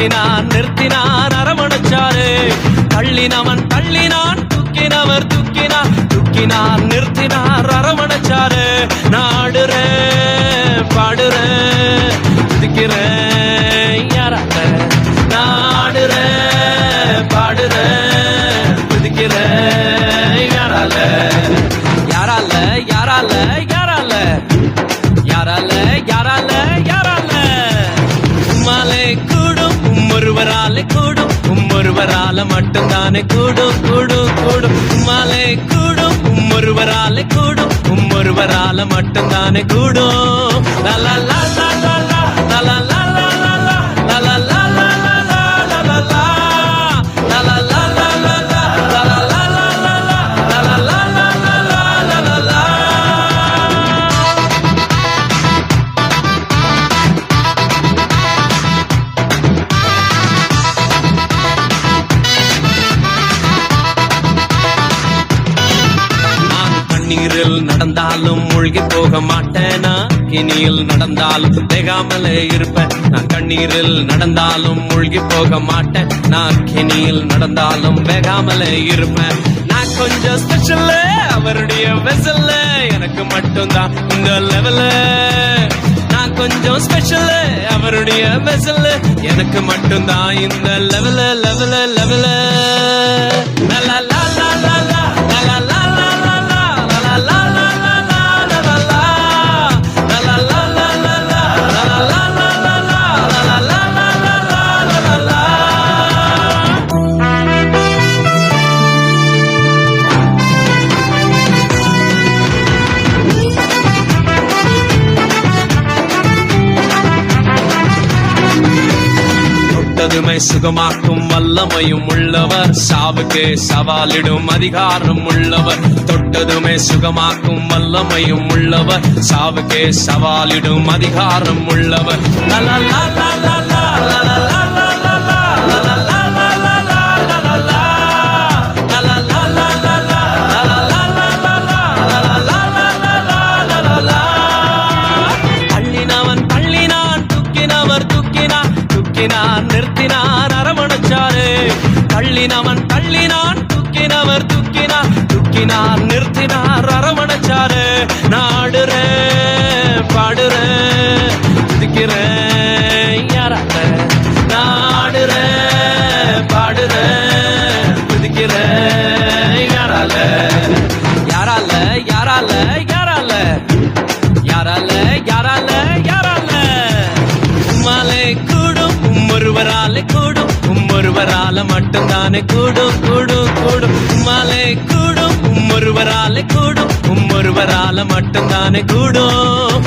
தூக்கினார் நிறுத்தினார் அரவணைச்சாரு. தள்ளினவன் தள்ளினான் துக்கினவர் தூக்கினார். தூக்கினார் நிறுத்தினார் அரவணைச்சாரு. நாடுற பாடுற துதிக்கிற யாராட்ட நாடுற பாடுற துதிக்கிற யாரால யாரால யாரால ஒருவரால மட்டும்தானே கூடும் கூடும் கூடும். உம்மாலே கூடும் உம் ஒருவரால கூடும் உம் ஒருவரால மட்டும்தானே கூடும். லலா லா லா லா லா நீரில் நடந்தாலும் மூழ்கி போக மாட்டேனா? கினியில் நடந்தாலும் வேகாமலே இருப்பேன். நான் கண்ணீரில் நடந்தாலும் மூழ்கி போக மாட்டேன். நான் கினியில் நடந்தாலும் வேகாமலே இருப்பேன். நான் கொஞ்சம் ஸ்பெஷல் அவருடைய வெசல்ல எனக்கு மட்டும்தான் இந்த லெவல்ல நான் கொஞ்சம் ஸ்பெஷல் அவருடைய வெசல்ல எனக்கு மட்டும்தான் இந்த லெவல லெவல லெவல லா. தொட்டதுமை சுகமாக்கும் வல்லமையும் உள்ளவர். சாவுக்கு சவாலிடும் அதிகாரம் உள்ளவர். தொட்டதுமே சுகமாக்கும் வல்லமையும் உள்ளவர். சாவுக்கு சவாலிடும் அதிகாரம் உள்ளவர். தள்ளினவன் தள்ளினான் துக்கினவர் துக்கினார் துக்கினார் நிறுத்தினார் அரவணைச்சாரு. நாடுற பாடுற துதிக்கிற யாரால நாடுற பாடுற துதிக்கிற யாரால. யாரால யாரால யாரால. யாரால யாரால யாரால. உம்மாலே கூடும் உம்மொருவராலே கூடும். உம்மொருவரால மட்டும்தானே கூடும் கூடும் கூடும். உம்மாலே கூடும் உம்மொருவரால கூடும். உம்மொருவரால மட்டும்தானே கூடும்.